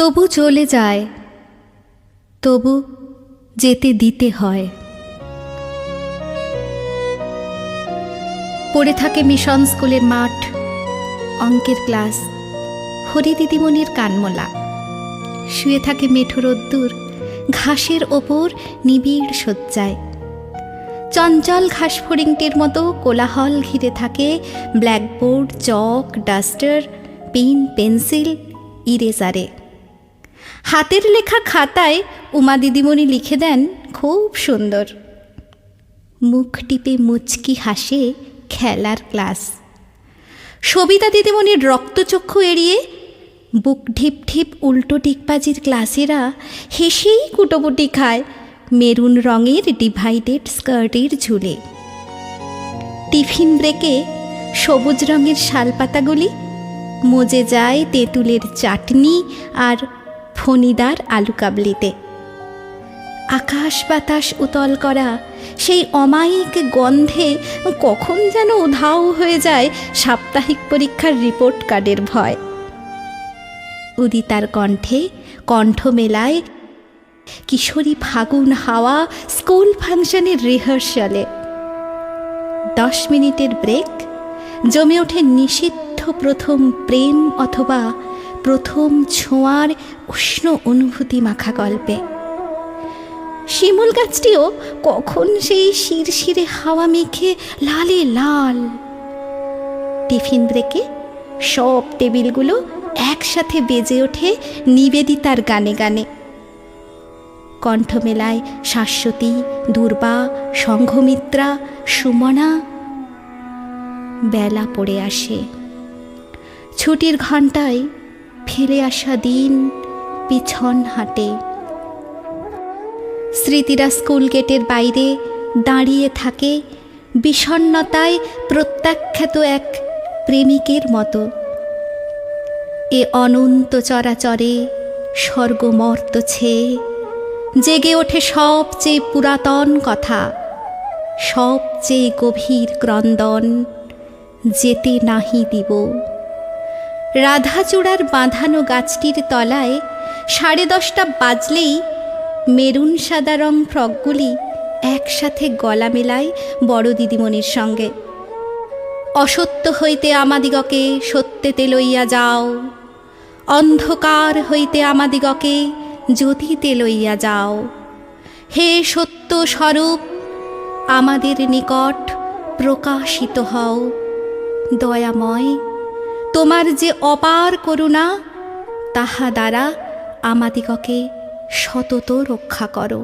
তবু চলে যায়। তবু যেতে দিতে হয়। পড়ে থাকে মিশন স্কুলের মাঠ, অঙ্কের ক্লাস, হরি দিদিমণির কানমোলা। শুয়ে থাকে মেঠো রোদ্দুর, ঘাসের ওপর নিবিড় শয্যায়। চঞ্চল ঘাস ফড়িংটির মতো কোলাহল ঘিরে থাকে blackboard, chalk, duster, pen, pencil, ইরেজারে। হাতের লেখা খাতায় উমা দিদিমণি লিখে দেন খুব সুন্দর। মুখ টিপে মুচকি হাসে খেলার ক্লাস। সবিতা দিদিমণির রক্তচক্ষু এড়িয়ে বুক ঢিপ ঢিপ উল্টো টিকবাজির ক্লাসেরা হেসেই কুটোপুটি খায় মেরুন রঙের ডিভাইডেড স্কার্টের ঝুলে। টিফিন ব্রেকে সবুজ রঙের শালপাতাগুলি, মজে যায় তেঁতুলের চাটনি আর ফণিদার আলু কাবলিতে আকাশ বাতাস উতল করা সেই অমায়িক গন্ধে কখন যেন উধাও হয়ে যায় সাপ্তাহিক পরীক্ষার রিপোর্ট কার্ডের ভয়। উদিতার কণ্ঠে কণ্ঠ মেলায় কিশোরী ফাগুন হাওয়া স্কুল ফাংশনের রিহার্সালে। দশ মিনিটের ব্রেক, জমে ওঠে নিষিদ্ধ প্রথম প্রেম অথবা প্রথম ছোঁয়ার উষ্ণ অনুভূতি মাখা গল্পে। শিমুল গাছটিও কখন সেই শিরশিরে হাওয়া মেখে লালে লাল। টিফিন ব্রেকে সব টেবিলগুলো একসাথে বেজে ওঠে নিবেদিতার গানে গানে। কণ্ঠ মেলায় শাশ্বতী, দুর্বা, সংঘমিত্রা, সুমনা বেলা পড়ে আসে। ছুটির ঘন্টায় ফিরে আসা দিন পিছন হাঁটে। স্মৃতিরা স্কুল গেটের বাইরে দাঁড়িয়ে থাকে বিষণ্নতায় প্রত্যাখ্যাত এক প্রেমিকের মতো। এ অনন্ত চরাচরে স্বর্গমর্ত ছেয়ে জেগে ওঠে সবচেয়ে পুরাতন কথা, সবচেয়ে গভীর ক্রন্দন, যেতে নাহি দিব। রাধাচূড়ার বাঁধানো গাছটির তলায় সাড়ে দশটা বাজলেই মেরুন সাদা রং ফ্রকগুলি একসাথে গলা মেলায় বড় দিদিমণির সঙ্গে। অসত্য হইতে আমাদিগকে সত্যেতে লইয়া যাও। অন্ধকার হইতে আমাদিগকে জ্যোতিতে লইয়া যাও। হে সত্য স্বরূপ, আমাদের নিকট প্রকাশিত হও। দয়াময় তোমার যে অপার করুণা তাহা দ্বারা আমাদিগকে সতত রক্ষা করো।